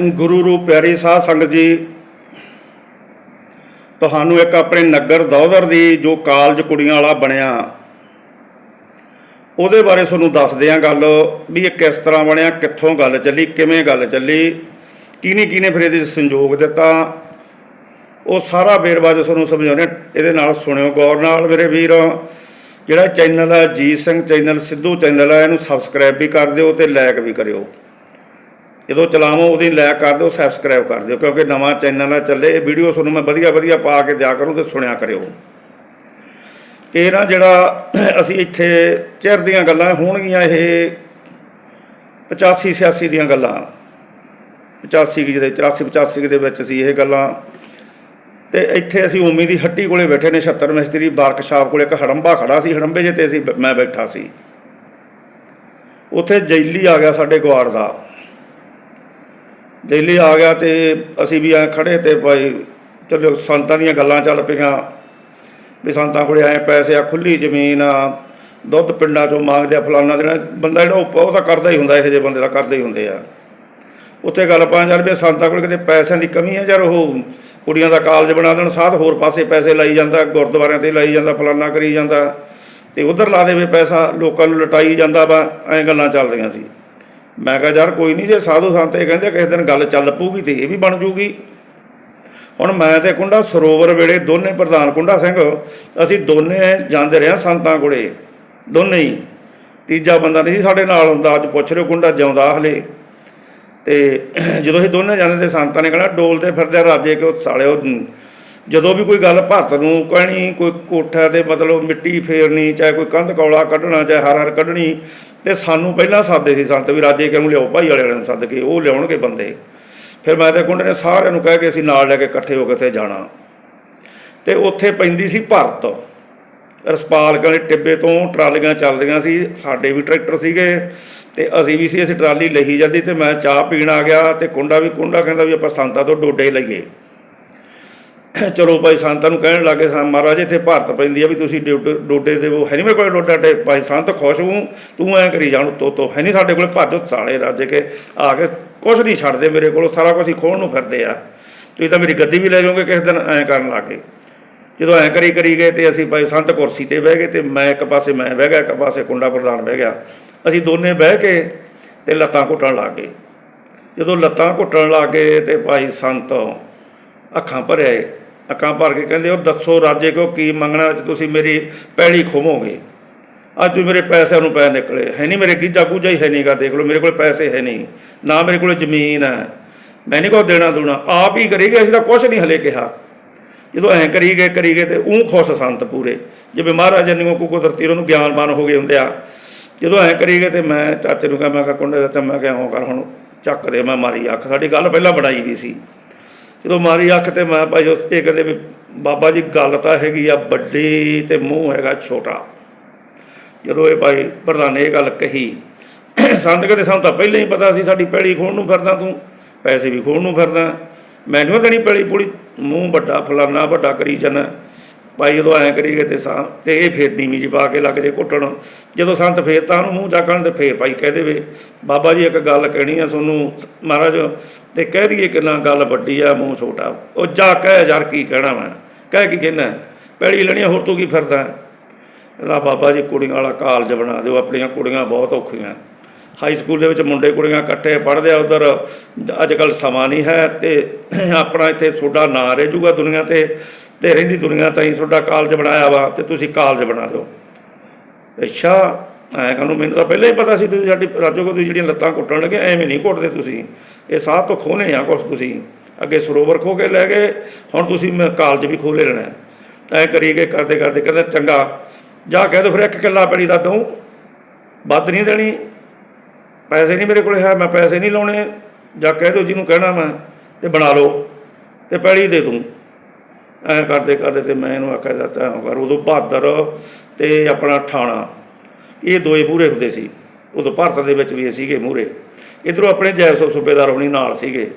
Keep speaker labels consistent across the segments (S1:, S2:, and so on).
S1: ਗੁਰੂ ਰੂਪ ਪਿਆਰੀ ਸਾਧ ਸੰਗਤ ਜੀ, ਤੁਹਾਨੂੰ ਇੱਕ ਆਪਣੇ ਨਗਰ ਦੌਦਰ ਦੀ ਜੋ ਕਾਲਜ ਕੁੜੀਆਂ ਵਾਲਾ ਬਣਿਆ, ਉਹਦੇ ਬਾਰੇ ਤੁਹਾਨੂੰ ਦੱਸਦੇ ਆ ਗੱਲ ਵੀ ਇਹ ਕਿਸ ਤਰ੍ਹਾਂ ਬਣਿਆ, ਕਿੱਥੋਂ ਗੱਲ ਚੱਲੀ, ਕਿਵੇਂ ਗੱਲ ਚੱਲੀ, ਕਿਹਨੇ ਕਿਹਨੇ ਫਿਰ ਇਹਦੇ 'ਚ ਸੰਯੋਗ ਦਿੱਤਾ, ਉਹ ਸਾਰਾ ਵੇਰਵਾ ਜੋ ਤੁਹਾਨੂੰ ਸਮਝਾਉਂਦੇ ਇਹਦੇ ਨਾਲ ਸੁਣਿਓ ਗੌਰ ਨਾਲ ਮੇਰੇ ਵੀਰ, ਜਿਹੜਾ ਚੈਨਲ ਹੈ ਜੀਤ ਸਿੰਘ ਚੈਨਲ, ਸਿੱਧੂ ਚੈਨਲ ਹੈ, ਇਹਨੂੰ ਸਬਸਕ੍ਰਾਈਬ ਵੀ ਕਰ ਦਿਓ ਤੇ ਲਾਈਕ ਵੀ ਕਰਿਓ। ਜਦੋਂ ਚਲਾਵਾਂ ਉਹਦੀ ਲਾਈਕ ਕਰ ਦਿਓ ਸਬਸਕ੍ਰਾਈਬ ਕਰ ਦਿਓ, ਕਿਉਂਕਿ ਨਵਾਂ ਚੈਨਲ ਹੈ ਚੱਲੇ ਇਹ ਵੀਡੀਓ ਤੁਹਾਨੂੰ ਮੈਂ ਵਧੀਆ ਵਧੀਆ ਪਾ ਕੇ ਦਿਆ ਕਰੂੰ ਤੇ ਸੁਣਿਆ ਕਰਿਓ। ਇਹ ਨਾ ਜਿਹੜਾ ਅਸੀਂ ਇੱਥੇ ਚਿਰ ਦੀਆਂ ਗੱਲਾਂ ਹੋਣਗੀਆਂ, ਇਹ 85 86 ਦੀਆਂ ਗੱਲਾਂ। 85 ਕੁ ਜਿਹਦੇ 84 85 ਦੇ ਵਿੱਚ ਸੀ ਇਹ ਗੱਲਾਂ। ਤੇ ਇੱਥੇ ਅਸੀਂ ਉਮੀ ਦੀ ਹੱਟੀ ਕੋਲੇ ਬੈਠੇ ਨੇ 76 ਮਿਸਤਰੀ ਵਰਕਸ਼ਾਪ ਕੋਲੇ, ਇੱਕ ਹੜੰਬਾ ਖੜਾ ਸੀ, ਹੜੰਬੇ ਜੇ ਤੇ ਅਸੀਂ ਮੈਂ ਬੈਠਾ ਸੀ। ਉੱਥੇ ਜੈਲੀ ਆ ਗਿਆ ਸਾਡੇ ਗਵਾੜ ਦਾ। ਜੈਲੀ ਆ ਗਿਆ ਤੇ ਅਸੀਂ ਵੀ ਐ ਖੜੇ ਤੇ ਭਾਈ ਚਲੋ ਸੰਤਾਂ ਦੀਆਂ ਗੱਲਾਂ ਚੱਲ ਪਈਆਂ। ਵੀ ਸੰਤਾਂ ਕੋਲੇ ਐ ਪੈਸੇ ਆ ਖੁੱਲੀ ਜ਼ਮੀਨ ਆ, ਦੁੱਧ ਪਿੰਡਾਂ ਚੋਂ ਮੰਗਦੇ ਆ, ਫਲਾਨਾ ਦੇਣਾ ਬੰਦਾ ਜਿਹੜਾ ਉਹ ਤਾਂ ਕਰਦਾ ਹੀ ਹੁੰਦਾ, ਇਹੋ ਜਿਹੇ ਬੰਦੇ ਦਾ ਕਰਦੇ ਹੀ ਹੁੰਦੇ ਆ। ਉੱਥੇ ਗੱਲ ਪਾ ਯਾਰ ਵੀ ਸੰਤਾਂ ਕੋਲ ਕਿਤੇ ਪੈਸਿਆਂ ਦੀ ਕਮੀ ਹੈ ਯਾਰ ਉਹ। ਕੁੜੀਆਂ ਦਾ ਕਾਲਜ ਬਣਾ ਦੇਣ, ਸਾਧ ਹੋਰ ਪਾਸੇ ਪੈਸੇ ਲਾਈ ਜਾਂਦਾ, ਗੁਰਦੁਆਰਿਆਂ ਤੇ ਲਾਈ ਜਾਂਦਾ, ਫਲਾਨਾ ਕਰੀ ਜਾਂਦਾ। ਤੇ ਉਧਰ ਲਾ ਦੇਵੇ ਪੈਸਾ, ਲੋਕਾਂ ਨੂੰ ਲਟਾਈ ਜਾਂਦਾ ਵਾ, ਐਂ ਗੱਲਾਂ ਚੱਲਦੀਆਂ ਸੀ। ਮੈਂ ਕਿਹਾ, ਯਾਰ ਕੋਈ ਨਹੀਂ, ਜੇ ਸਾਧੂ ਸੰਤ ਇਹ ਕਹਿੰਦੇ ਕਿਸੇ ਦਿਨ ਗੱਲ ਚੱਲ ਪਊਗੀ ਤੇ ਇਹ ਵੀ ਬਣ ਜੂਗੀ। ਹੁਣ ਮੈਂ ਤੇ ਕੁੰਡਾ ਸਰੋਵਰ ਵੇਲੇ ਦੋਨੇ ਪ੍ਰਧਾਨ ਕੁੰਡਾ ਸਿੰਘ, ਅਸੀਂ ਦੋਨੇ ਜਾਂਦੇ ਰਹੇ ਸੰਤਾਂ ਕੋਲੇ, ਦੋਨੇ ਹੀ। ਤੀਜਾ ਬੰਦਾ ਨਹੀਂ ਸੀ ਸਾਡੇ ਨਾਲ ਹੁੰਦਾ, ਅੱਜ ਪੁੱਛ ਰਿਓ ਕੁੰਡਾ ਜਿਉਂਦਾ ਹਲੇ। ਤੇ ਜਦੋਂ ਅਸੀਂ ਦੋਨੇ ਜਾਂਦੇ ਤੇ ਸੰਤਾਂ ਨੇ ਕਹਿਣਾ, ਡੋਲਦੇ ਫਿਰਦੇ ਆ ਰਾਜੇ, ਕਿ ਉਹ ਸਾਲਿਓ ਜਦੋਂ ਵੀ ਕੋਈ ਗੱਲ ਭਰਤ ਨੂੰ ਕਹਿਣੀ, ਕੋਈ ਕੋਠਾ ਤੇ ਮਤਲਬ ਮਿੱਟੀ ਫੇਰਨੀ, ਚਾਹੇ ਕੋਈ ਕੰਧ ਕੌਲਾ ਕੱਢਣਾ, ਚਾਹੇ ਹਰ ਹਰ ਕੱਢਣੀ, ਤੇ ਸਾਨੂੰ ਪਹਿਲਾਂ ਸਾਦੇ ਸੀ ਸੰਤ ਵੀ ਰਾਜੇ ਕਿਉਂ ਲਿਆਓ? ਭਾਈ ਵਾਲਿਆਂ ਨੂੰ ਸੱਦ ਕੇ ਉਹ ਲਿਆਉਣਗੇ ਬੰਦੇ। ਫਿਰ ਮੈਂ ਤੇ ਕੁੰਡੇ ਨੇ ਸਾਰਿਆਂ ਨੂੰ ਕਹਿ ਕੇ ਅਸੀਂ ਨਾਲ ਲੈ ਕੇ ਇਕੱਠੇ ਹੋ ਕੇ ਉੱਥੇ ਜਾਣਾ। ਤੇ ਉੱਥੇ ਪੈਂਦੀ ਸੀ ਭਰਤ। ਰਸਪਾਲ ਵਾਲੇ ਟਿੱਬੇ ਤੋਂ ਟਰਾਲੀਆਂ ਚੱਲਦੀਆਂ ਸੀ, ਸਾਡੇ ਵੀ ਟਰੈਕਟਰ ਸੀਗੇ, ਤੇ ਅਸੀਂ ਵੀ ਸੀ, ਅਸੀਂ ਟਰਾਲੀ ਲਈ ਜਾਂਦੀ ਤੇ ਮੈਂ ਚਾਹ ਪੀਣ ਆ ਗਿਆ, ਤੇ ਕੁੰਡਾ ਵੀ ਕੁੰਡਾ ਕਹਿੰਦਾ ਵੀ ਆਪਾਂ ਸੰਤਾਂ ਤੋਂ ਡੋਡੇ ਲਈਏ। ਚਲੋ ਭਾਈ ਸੰਤਾਂ ਨੂੰ ਕਹਿਣ ਲੱਗੇ, ਸਾਂ ਮਹਾਰਾਜ ਇੱਥੇ ਭਾਰਤ ਪੈਂਦੀ ਆ ਵੀ ਤੁਸੀਂ ਡੋਡੇ ਡੋਡੇ ਦੇ ਉਹ ਹੈ ਨਹੀਂ ਮੇਰੇ ਕੋਲ ਡੋਡਾ ਟੇ ਭਾਈ ਸੰਤ ਖੁਸ਼ ਹੂੰ ਤੂੰ ਐ ਕਰੀ ਜਾਣ ਤੋ ਤੋ ਹੈ ਨਹੀਂ ਸਾਡੇ ਕੋਲ ਭੱਜ ਸਾਲੇ ਰਾਜੇ ਕੇ ਆ ਕੇ ਕੁਝ ਨਹੀਂ ਛੱਡਦੇ ਮੇਰੇ ਕੋਲ, ਸਾਰਾ ਕੁਝ ਹੀ ਖੋਣ ਨੂੰ ਫਿਰਦੇ ਆ। ਤੁਸੀਂ ਤਾਂ ਮੇਰੀ ਗੱਦੀ ਵੀ ਲੈ ਜਾਓਗੇ ਕਿਸੇ ਦਿਨ ਐ ਕਰਨ ਲੱਗੇ। ਜਦੋਂ ਐ ਕਰੀ ਕਰੀ ਗਏ ਤੇ ਅਸੀਂ ਭਾਈ ਸੰਤ ਕੁਰਸੀ ਤੇ ਬਹਿ ਗਏ ਤੇ ਮੈਂ ਇੱਕ ਪਾਸੇ ਮੈਂ ਬਹਿ ਗਿਆ, ਇੱਕ ਪਾਸੇ ਕੁੰਡਾ ਪ੍ਰਧਾਨ ਬਹਿ ਗਿਆ। ਅਸੀਂ ਦੋਨੇ ਬਹਿ ਕੇ ਤੇ ਲੱਤਾਂ ਘੁੱਟਣ ਲੱਗ ਗਏ। ਜਦੋਂ ਲੱਤਾਂ ਘੁੱਟਣ ਲੱਗ ਗਏ ਤੇ ਭਾਈ ਸੰਤ ਅੱਖਾਂ ਭਰਿਆ ਅੱਖਾਂ ਭਰ ਕੇ ਕਹਿੰਦੇ, ਉਹ ਦੱਸੋ ਰਾਜੇ ਕੋ ਕੀ ਮੰਗਣਾ, ਅੱਜ ਤੁਸੀਂ ਮੇਰੀ ਪੈੜੀ ਖੋਵੋਗੇ। ਅੱਜ ਤੂੰ ਮੇਰੇ ਪੈਸਿਆਂ ਨੂੰ ਪੈ ਨਿਕਲੇ। ਹੈ ਨਹੀਂ, ਮੇਰੇ ਗੀਜਾ ਗੂਜਾ ਹੀ ਹੈ ਨਹੀਂਗਾ, ਦੇਖ ਲਓ, ਮੇਰੇ ਕੋਲ ਪੈਸੇ ਹੈ ਨਹੀਂ। ਨਾ ਮੇਰੇ ਕੋਲ ਜ਼ਮੀਨ ਹੈ। ਮੈਂ ਨਹੀਂ ਕੋ ਦੇਣਾ ਦੂਣਾ। ਆਪ ਹੀ ਕਰੀ ਗਏ, ਅਸੀਂ ਤਾਂ ਕੁਝ ਨਹੀਂ ਹਲੇ ਕਿਹਾ। ਜਦੋਂ ਐਂ ਕਰੀ ਗਏ ਕਰੀ ਗਏ ਤੇ ਉਹ ਖੁਸ਼ ਸੰਤ ਪੂਰੇ। ਜਿਵੇਂ ਮਹਾਰਾਜਾ ਨੇ ਕੋ ਕੁਦਰਤੀ ਉਹਨੂੰ ਗਿਆਨਵਾਨ ਹੋ ਗਏ ਹੁੰਦੇ ਆ। ਜਦੋਂ ਐਂ ਕਰੀ ਗਏ ਤੇ ਮੈਂ ਚਾਚੇ ਨੂੰ ਕਿਹਾ, ਮੈਂ ਕਿਹਾ, ਕੁੰਡੇ ਚਾਚਾ, ਮੈਂ ਕਿਹਾ ਹੋ ਕਰ ਹੁਣ, ਚੱਕ ਦੇ, ਮੈਂ ਮਾਰੀ ਅੱਖ। ਸਾਡੀ ਗੱਲ ਪਹਿਲਾਂ ਬਣਾਈ ਵੀ ਸੀ। ਜਦੋਂ ਮਾਰੀ ਅੱਖ ਤੇ ਮੈਂ ਭਾਈ ਉਸ ਇਹ ਕਹਿੰਦੇ ਵੀ ਬਾਬਾ ਜੀ ਗੱਲ ਤਾਂ ਹੈਗੀ ਆ ਵੱਡੀ ਤੇ ਮੂੰਹ ਹੈਗਾ ਛੋਟਾ। ਜਦੋਂ ਇਹ ਭਾਈ ਪ੍ਰਧਾਨ ਨੇ ਇਹ ਗੱਲ ਕਹੀ, ਸੰਤ ਕਹਿੰਦੇ ਸਾਨੂੰ ਤਾਂ ਪਹਿਲਾਂ ਹੀ ਪਤਾ ਸੀ ਸਾਡੀ ਪੈੜੀ ਖੋਣ ਨੂੰ ਫਿਰਦਾ ਤੂੰ, ਪੈਸੇ ਵੀ ਖੋਣ ਨੂੰ ਫਿਰਦਾ। ਮੈਨੂੰ ਦੇਣੀ ਪੈੜੀ ਪੂਰੀ ਮੂੰਹ ਵੱਡਾ ਫਲਾਨਾ ਵੱਡਾ ਕਰੀ ਜਾਣਾ ਭਾਈ ਜਦੋਂ ਐਂ ਕਰੀਏ ਗਏ ਤੇ ਸਾਂ ਤੇ ਇਹ ਫੇਰ ਨੀਵੀਂ ਜੀ ਪਾ ਕੇ ਲੱਗ ਜੇ ਘੁੱਟਣ ਜਦੋਂ ਸੰਤ ਫੇਰ ਤਾਂ ਉਹਨੂੰ ਮੂੰਹ ਚੱਕਣ ਤੇ ਫੇਰ ਭਾਈ ਕਹਿ ਦੇਵੇ ਬਾਬਾ ਜੀ ਇੱਕ ਗੱਲ ਕਹਿਣੀ ਆ ਤੁਹਾਨੂੰ ਮਹਾਰਾਜ ਤੇ ਕਹਿ ਦਈਏ ਕਿ ਨਾ ਗੱਲ ਵੱਡੀ ਆ ਮੂੰਹ ਛੋਟਾ। ਉਹ ਜਾ ਕਹਿ ਯਾਰ ਕੀ ਕਹਿਣਾ ਮੈਂ ਕਹਿ ਕੀ ਕਹਿਣਾ। ਪੈੜੀ ਲੈਣੀ ਆ, ਹੋਰ ਤੂੰ ਕੀ ਫਿਰਦਾ? ਇਹਦਾ ਬਾਬਾ ਜੀ ਕੁੜੀਆਂ ਵਾਲਾ ਕਾਲਜ ਬਣਾ ਦਿਓ ਆਪਣੀਆਂ ਕੁੜੀਆਂ ਬਹੁਤ ਔਖੀਆਂ। ਹਾਈ ਸਕੂਲ ਦੇ ਵਿੱਚ ਮੁੰਡੇ ਕੁੜੀਆਂ ਇਕੱਠੇ ਪੜ੍ਹਦੇ ਆ ਉਧਰ। ਅੱਜ ਕੱਲ ਸਮਾਂ ਨਹੀਂ ਹੈ ਤੇ ਆਪਣਾ ਇੱਥੇ ਤੁਹਾਡਾ ਨਾਂ ਰਹਿ ਜੂਗਾ ਦੁਨੀਆ ਤੇ। ਤੇ ਰਹਿੰਦੀ ਦੁਨੀਆ ਤਾਂ ਹੀ ਤੁਹਾਡਾ ਕਾਲਜ ਬਣਾਇਆ ਵਾ ਤੇ ਤੁਸੀਂ ਕਾਲਜ ਬਣਾ ਦਿਓ। ਅੱਛਾ, ਐ ਕਾਨੂੰ ਮੈਨੂੰ ਤਾਂ ਪਹਿਲਾਂ ਹੀ ਪਤਾ ਸੀ ਤੁਸੀਂ ਸਾਡੀ ਰਾਜੋ ਕੋ ਤੁਸੀਂ ਜਿਹੜੀਆਂ ਲੱਤਾਂ ਘੁੱਟਣ ਲੱਗੇ, ਐਵੇਂ ਨਹੀਂ ਘੁੱਟਦੇ ਤੁਸੀਂ। ਇਹ ਸਾਹ ਤੋਂ ਖੋਨੇ ਆ ਕੁਛ ਤੁਸੀਂ। ਅੱਗੇ ਸਰੋਵਰ ਖੋ ਕੇ ਲੈ ਗਏ, ਹੁਣ ਤੁਸੀਂ ਮੈਂ ਕਾਲਜ ਵੀ ਖੋਲੇ ਲੈਣਾ। ਐ ਕਰੀ ਗਏ ਕਰਦੇ ਕਰਦੇ ਕਹਿੰਦਾ ਚੰਗਾ। ਜਾ ਕਹਿ ਦੋ ਫਿਰ ਇੱਕ ਕਿੱਲਾ ਪੈੜੀ ਦਾ ਦਊਂ। ਵੱਧ ਨਹੀਂ ਦੇਣੀ। ਪੈਸੇ ਨਹੀਂ ਮੇਰੇ ਕੋਲ ਹੈ, ਮੈਂ ਪੈਸੇ ਨਹੀਂ ਲਾਉਣੇ। ਜਾਂ ਕਹਿ ਦਿਓ ਜਿਹਨੂੰ ਕਹਿਣਾ ਮੈਂ, ਤੇ ਬਣਾ ਲਓ। ਤੇ ਪੈਲੀ ਦੇ ਦੂੰ ਐਂ ਕਰਦੇ ਕਰਦੇ ਤੇ ਮੈਂ ਇਹਨੂੰ ਆਖਿਆ ਜਾਂਦਾ ਹਾਂ ਕਰ ਉਦੋਂ ਬਹਾਦਰ ਤੇ ਆਪਣਾ ਠਾਣਾ, ਇਹ ਦੋਏ ਮੂਹਰੇ ਹੁੰਦੇ ਸੀ। ਉਦੋਂ ਭਾਰਤ ਦੇ ਵਿੱਚ ਵੀ ਇਹ ਸੀਗੇ ਮੂਹਰੇ। ਇਧਰੋਂ ਆਪਣੇ ਜੈਸੋ ਸੂਬੇਦਾਰ ਹੋਣੀ ਨਾਲ ਸੀਗੇ।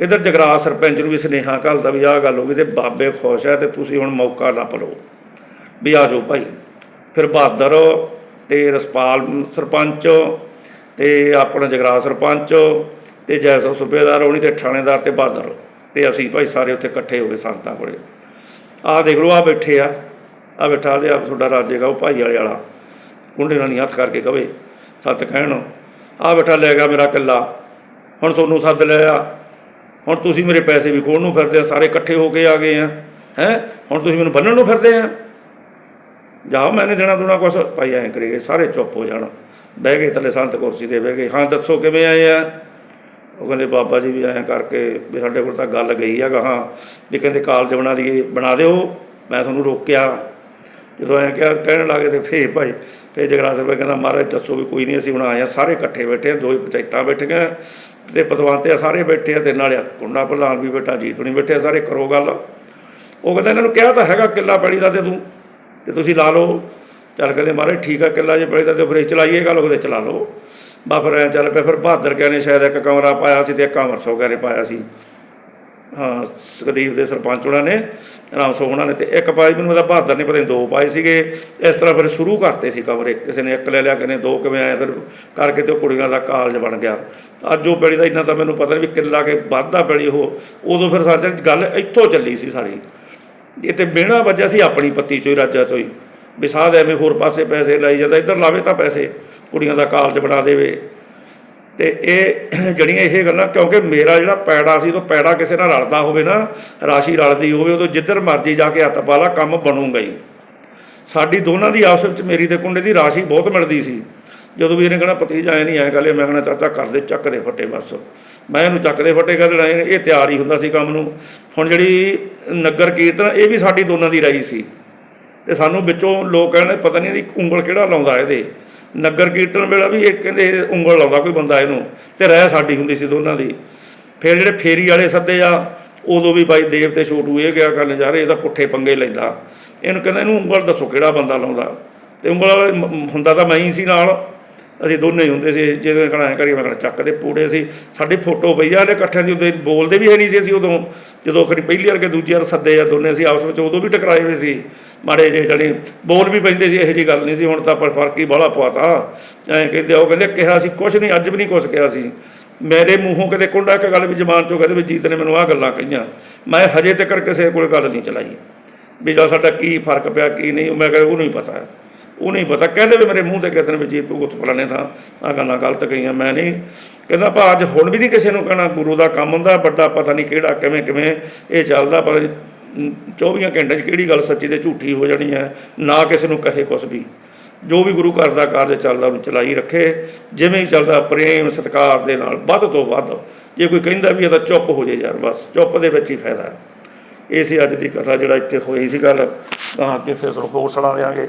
S1: ਇਧਰ ਜਗਰਾਜ ਸਰਪੰਚ ਨੂੰ ਵੀ ਸੁਨੇਹਾ ਘੱਲਦਾ ਵੀ ਆਹ ਗੱਲ ਹੋ ਗਈ ਤੇ ਬਾਬੇ ਖੁਸ਼ ਹੈ ਤੇ ਤੁਸੀਂ ਹੁਣ ਮੌਕਾ ਲੱਭ ਲਓ ਵੀ ਆ ਜਾਓ ਭਾਈ। ਫਿਰ ਬਹਾਦਰ ਤੇ ਰਸਪਾਲ ਸਰਪੰਚ ਤੇ ਆਪਣਾ ਜਗਰਾ ਸਰਪੰਚ ਤੇ ਜੈਸੋ ਸੂਬੇਦਾਰ ਹੋਣੀ ਤੇ ਥਾਣੇਦਾਰ ਤੇ ਬਹਾਦਰ। ਤੇ ਅਸੀਂ ਭਾਈ ਸਾਰੇ ਉੱਥੇ ਇਕੱਠੇ ਹੋ ਗਏ ਸੰਤਾਂ ਕੋਲੇ। ਆਹ ਦੇਖ ਲਓ ਆ ਬੈਠੇ ਆ। ਆ ਬੈਠਾ ਦੇ ਆ ਤੁਹਾਡਾ ਰਾਜੇਗਾ ਉਹ ਭਾਈ ਵਾਲੇ ਵਾਲਾ। ਕੁੰਡੇ ਨਾਲ ਨਹੀਂ ਹੱਥ ਕਰਕੇ ਕਵੇ, ਸੱਤ ਕਹਿਣ। ਆ ਬੈਠਾ, ਲੈ ਗਿਆ ਮੇਰਾ ਕਿੱਲਾ ਹੁਣ ਤੁਹਾਨੂੰ ਸੱਦ ਲਿਆ ਹੁਣ ਤੁਸੀਂ ਮੇਰੇ ਪੈਸੇ ਵੀ ਖੋਣ ਨੂੰ ਫਿਰਦੇ ਆ, ਸਾਰੇ ਇਕੱਠੇ ਹੋ ਕੇ ਆ ਗਏ ਆ। ਹੈ? ਹੁਣ ਤੁਸੀਂ ਮੈਨੂੰ ਬੰਨਣ ਨੂੰ ਫਿਰਦੇ ਆ। ਜਾਓ, ਮੈਂ ਨਹੀਂ ਦੇਣਾ ਦੁਣਾ ਕੁਛ। ਭਾਈ ਐਂ ਕਰੀਏ, ਸਾਰੇ ਚੁੱਪ ਹੋ ਜਾਣ। ਬਹਿ ਗਏ ਥੱਲੇ ਸੰਤ ਕੁਰਸੀ ਤੇ, ਬਹਿ ਗਏ। ਹਾਂ, ਦੱਸੋ ਕਿਵੇਂ ਆਏ ਆ? ਉਹ ਕਹਿੰਦੇ ਬਾਬਾ ਜੀ ਵੀ ਐਂ ਕਰਕੇ ਵੀ ਸਾਡੇ ਕੋਲ ਤਾਂ ਗੱਲ ਗਈ ਆ ਗਾਹਾਂ ਵੀ ਕਹਿੰਦੇ ਕਾਲਜ ਬਣਾ ਦਈਏ ਬਣਾ ਦਿਓ। ਮੈਂ ਤੁਹਾਨੂੰ ਰੋਕਿਆ। ਜਦੋਂ ਐਂ ਕਿਹਾ ਕਹਿਣ ਲੱਗੇ ਤੇ ਫੇਰ ਭਾਈ ਫੇਰ ਜਗਰਾਜ ਸਾਹਿਬ ਕਹਿੰਦਾ ਮਹਾਰਾਜ ਦੱਸੋ ਵੀ ਕੋਈ ਨਹੀਂ ਅਸੀਂ ਹੁਣ ਆਏ ਆ ਸਾਰੇ ਇਕੱਠੇ ਬੈਠੇ ਆ ਦੋ ਹੀ ਪੰਚਾਇਤਾਂ ਬੈਠੀਆਂ ਤੇ ਪਤਵੰਤੇ ਆ ਸਾਰੇ ਬੈਠੇ ਆ ਤੇ ਨਾਲੇ ਕੁੰਡਾ ਪ੍ਰਧਾਨ ਵੀ ਬੈਠਾ ਜੀਤ ਨਹੀਂ ਬੈਠੇ ਆ, ਸਾਰੇ ਕਰੋ ਗੱਲ। ਉਹ ਕਹਿੰਦਾ ਇਹਨਾਂ ਨੂੰ ਕਿਹਾ ਤਾਂ ਹੈਗਾ ਕਿੱਲਾ ਪੈਲੀ ਦਾ ਤੇ ਤੂੰ ਤੇ ਤੁਸੀਂ ਲਾ ਲਓ। ਚੱਲ ਕਹਿੰਦੇ ਮਹਾਰਾਜ ਠੀਕ ਆ ਕਿੱਲਾ ਜੇ ਪੈਲੀ ਦਾ ਤੇ ਫਿਰ ਚਲਾਈਏ ਗੱਲ ਉਹਦੇ ਚਲਾ ਲਓ। ਬਾ ਫਿਰ ਐਂ ਚੱਲ ਪਿਆ, ਫਿਰ ਬਹਾਦਰ ਕਹਿੰਦੇ ਨੇ ਸ਼ਾਇਦ ਇੱਕ ਕਮਰਾ ਪਾਇਆ ਸੀ ਤੇ ਇੱਕ ਅਮਰਸੋ ਕਹਿੰਦੇ ਪਾਇਆ ਸੀ। ਹਾਂ, ਸੁਖਦੀਪ ਦੇ ਸਰਪੰਚ ਉਹਨਾਂ ਨੇ, ਰਾਮ ਸੋਹਣਾ ਨੇ ਤੇ ਇੱਕ ਪਾਈ, ਮੈਨੂੰ ਉਹਦਾ ਬਹਾਦਰ ਨੇ ਪਤਾ ਨਹੀਂ ਦੋ ਪਾਏ ਸੀਗੇ। ਇਸ ਤਰ੍ਹਾਂ ਫਿਰ ਸ਼ੁਰੂ ਕਰਤੇ ਸੀ ਕਮਰੇ, ਕਿਸੇ ਨੇ ਇੱਕ ਲੈ ਲਿਆ, ਕਿਸੇ ਨੇ ਦੋ, ਕਿਵੇਂ ਆਏ ਫਿਰ ਕਰਕੇ ਤੇ ਉਹ ਕੁੜੀਆਂ ਦਾ ਕਾਲਜ ਬਣ ਗਿਆ। ਅੱਜ ਉਹ ਪੈਲੀ ਦਾ ਇੰਨਾ ਤਾਂ ਮੈਨੂੰ ਪਤਾ ਨਹੀਂ ਵੀ ਕਿੱਲਾ ਕੇ ਵਾਧਾ ਪੈਲੀ ਉਹ, ਉਦੋਂ ਫਿਰ ਸਾਡੇ ਗੱਲ ਇੱਥੋਂ ਚੱਲੀ ਸੀ ਸਾਰੀ। ਇਹ ਤੇ ਬਿਹਣਾ ਵੱਜਿਆ ਸੀ ਆਪਣੀ ਪੱਤੀ ਚੋਂ ਹੀ, ਰਾਜਾ ਚੋਂ ਹੀ। ਵੀ ਸਾਧ ਐਵੇਂ ਹੋਰ ਪਾਸੇ ਪੈਸੇ ਲਾਈ ਜਾਂਦਾ, ਇੱਧਰ ਲਾਵੇ ਤਾਂ ਪੈਸੇ, ਕੁੜੀਆਂ ਦਾ ਕਾਲਜ ਬਣਾ ਦੇਵੇ। ਤੇ ਇਹ ਜਿਹੜੀਆਂ ਇਹ ਗੱਲਾਂ, ਕਿਉਂਕਿ ਮੇਰਾ ਜਿਹੜਾ ਪੈੜਾ ਸੀ, ਉਹ ਪੈੜਾ ਕਿਸੇ ਨਾਲ ਰਲਦਾ ਹੋਵੇ ਨਾ, ਰਾਸ਼ੀ ਰਲਦੀ ਹੋਵੇ, ਉਦੋਂ ਜਿੱਧਰ ਮਰਜ਼ੀ ਜਾ ਕੇ ਹੱਥ ਪਾ ਲਾ, ਕੰਮ ਬਣੂਗਾ ਹੀ। ਸਾਡੀ ਦੋਨਾਂ ਦੀ ਆਪਸ ਵਿੱਚ, ਮੇਰੀ ਤੇ ਕੁੰਡੇ ਦੀ ਰਾਸ਼ੀ ਬਹੁਤ ਮਿਲਦੀ ਸੀ। ਜਦੋਂ ਵੀ ਇਹਨੇ ਕਹਿਣਾ, ਭਤੀਜਾ ਐ ਨਹੀਂ ਐ ਗੱਲ ਮੈਂ ਕਹਿਣਾ, ਚਾਚਾ, ਕਰ ਦੇ, ਚੱਕ ਦੇ ਫੱਟੇ ਬਸ। ਮੈਂ ਇਹਨੂੰ ਚੱਕ ਦੇ ਫੱਟੇ ਕਹ ਦੇਣਾ ਇਹ ਇਹ ਤਿਆਰ ਹੀ ਹੁੰਦਾ ਸੀ ਕੰਮ ਨੂੰ। ਹੁਣ ਜਿਹੜੀ ਨਗਰ ਕੀਰਤਨ, ਇਹ ਵੀ ਸਾਡੀ ਦੋਨਾਂ ਦੀ ਰਾਈ ਸੀ। ਤੇ ਸਾਨੂੰ ਵਿੱਚੋਂ ਲੋਕ ਕਹਿੰਦੇ ਪਤਾ ਨਹੀਂ ਇਹਦੀ ਉਂਗਲ ਕਿਹੜਾ ਲਾਉਂਦਾ ਇਹਦੇ। ਨਗਰ ਕੀਰਤਨ ਵੇਲਾ ਵੀ ਇਹ ਕਹਿੰਦੇ ਇਹ ਉਂਗਲ ਲਾਉਂਦਾ ਕੋਈ ਬੰਦਾ ਇਹਨੂੰ ਤੇ ਰਹਿ ਸਾਡੀ ਹੁੰਦੀ ਸੀ ਦੋਨਾਂ ਦੀ। ਫਿਰ ਜਿਹੜੇ ਫੇਰੀ ਵਾਲੇ ਸੱਦੇ ਆ, ਉਦੋਂ ਵੀ ਬਾਈ ਦੇਵ ਤੇ ਛੋਟੂ ਇਹ ਕਿਹਾ ਕਰਨ ਜਾ ਰਹੇ ਇਹਦਾ ਪੁੱਠੇ ਪੰਗੇ ਲੈਂਦਾ। ਇਹਨੂੰ ਕਹਿੰਦਾ ਇਹਨੂੰ ਉਂਗਲ ਦੱਸੋ ਕਿਹੜਾ ਬੰਦਾ ਲਾਉਂਦਾ। ਤੇ ਉਂਗਲ ਵਾਲਾ ਹੁੰਦਾ ਤਾਂ ਮੈਂ ਹੀ ਸੀ ਨਾਲ। ਅਸੀਂ ਦੋਨੇ ਹੀ ਹੁੰਦੇ ਸੀ ਜਦੋਂ ਕਹਣਾ ਕਰੀਏ ਮੈਂ ਕਹਣਾ ਚੱਕਦੇ ਪੂੜੇ ਸੀ ਸਾਡੀ ਫੋਟੋ ਪਈ ਆ, ਹਲੇ ਇਕੱਠਿਆਂ ਦੀ ਉਦੋਂ ਬੋਲਦੇ ਵੀ ਹੈ ਨਹੀਂ ਸੀ ਅਸੀਂ ਉਦੋਂ, ਜਦੋਂ ਖਰੀ ਪਹਿਲੀ ਵਾਰ ਕੇ ਦੂਜੀ ਵਾਰ ਸੱਦੇ ਆ ਦੋਨੇ ਸੀ ਆਪਸ ਵਿੱਚ, ਉਦੋਂ ਵੀ ਟਕਰਾਏ ਹੋਏ ਸੀ, ਮਾੜੇ ਜਿਹੇ ਜਣੀ ਬੋਲ ਵੀ ਪੈਂਦੇ ਸੀ, ਇਹੋ ਜਿਹੀ ਗੱਲ ਨਹੀਂ ਸੀ, ਹੁਣ ਤਾਂ ਪਰ ਫ਼ਰਕ ਹੀ ਬੜਾ ਪਵਾਤਾ। ਐਂ ਕਹਿੰਦੇ, ਉਹ ਕਹਿੰਦੇ, ਕਿਹਾ ਸੀ, ਕੁਛ ਨਹੀਂ, ਅੱਜ ਵੀ ਨਹੀਂ ਕੁਛ ਕਿਹਾ ਸੀ। ਮੇਰੇ ਮੂੰਹੋਂ ਕਦੇ ਕੁੰਡਾ, ਇੱਕ ਗੱਲ ਵੀ ਜ਼ਬਾਨ ਚੋਂ ਕਹਦੇ ਵੀ ਜੀਤ ਨੇ ਮੈਨੂੰ ਆਹ ਗੱਲਾਂ ਕਹੀਆਂ। ਮੈਂ ਹਜੇ ਤੱਕ ਕਿਸੇ ਕੋਲ ਗੱਲ ਨਹੀਂ ਚਲਾਈ। ਵੀ ਜਾਂ ਸਾਡਾ ਕੀ ਫ਼ਰਕ ਪਿਆ, ਕੀ ਨਹੀਂ, ਮੈਂ ਕਹਿੰਦਾ ਉਹਨੂੰ ਹੀ ਪਤਾ ਹੈ। ਉਹ ਨਹੀਂ ਪਤਾ, ਕਹਿੰਦੇ ਵੀ ਮੇਰੇ ਮੂੰਹ ਤੇ ਕਿਸੇ ਨੇ ਵੀ ਜੀ ਤੂੰ ਉੱਥ ਫਲਾਣੇ ਥਾਂ ਆ ਗੱਲਾਂ ਗਲਤ ਕਹੀਆਂ, ਮੈਂ ਨਹੀਂ। ਕਹਿੰਦਾ, ਭਾ, ਅੱਜ ਹੁਣ ਵੀ ਨਹੀਂ ਕਿਸੇ ਨੂੰ ਕਹਿਣਾ, ਗੁਰੂ ਦਾ ਕੰਮ ਹੁੰਦਾ, ਵੱਡਾ ਪਤਾ ਨਹੀਂ ਕਿਹੜਾ, ਕਿਵੇਂ ਕਿਵੇਂ ਇਹ ਚੱਲਦਾ, ਪਰ 24 ਘੰਟੇ 'ਚ ਕਿਹੜੀ ਗੱਲ ਸੱਚੀ ਤੇ ਝੂਠੀ ਹੋ ਜਾਣੀ ਹੈ? ਨਾ ਕਿਸੇ ਨੂੰ ਕਹੇ ਕੁਛ ਵੀ। ਜੋ ਵੀ ਗੁਰੂ ਘਰ ਦਾ ਕਾਰਜ ਚੱਲਦਾ, ਉਹਨੂੰ ਚਲਾਈ ਰੱਖੇ। ਜਿਵੇਂ ਹੀ ਚੱਲਦਾ, ਪ੍ਰੇਮ, ਸਤਿਕਾਰ ਦੇ ਨਾਲ, ਵੱਧ ਤੋਂ ਵੱਧ। ਜੇ ਕੋਈ ਕਹਿੰਦਾ ਵੀ ਇਹ ਤਾਂ ਚੁੱਪ ਹੋ ਜੇ ਯਾਰ, ਬਸ, ਚੁੱਪ ਦੇ ਵਿੱਚ ਹੀ ਫਾਇਦਾ ਹੈ। ਇਹ ਸੀ ਅੱਜ ਦੀ ਕਥਾ, ਜਿਹੜਾ ਇੱਥੇ ਹੋਈ ਸੀ ਗੱਲ। ਤਾਂ ਅੱਗੇ ਫਿਰ ਹੋਰ ਸੁਣਾ ਦਿਆਂਗੇ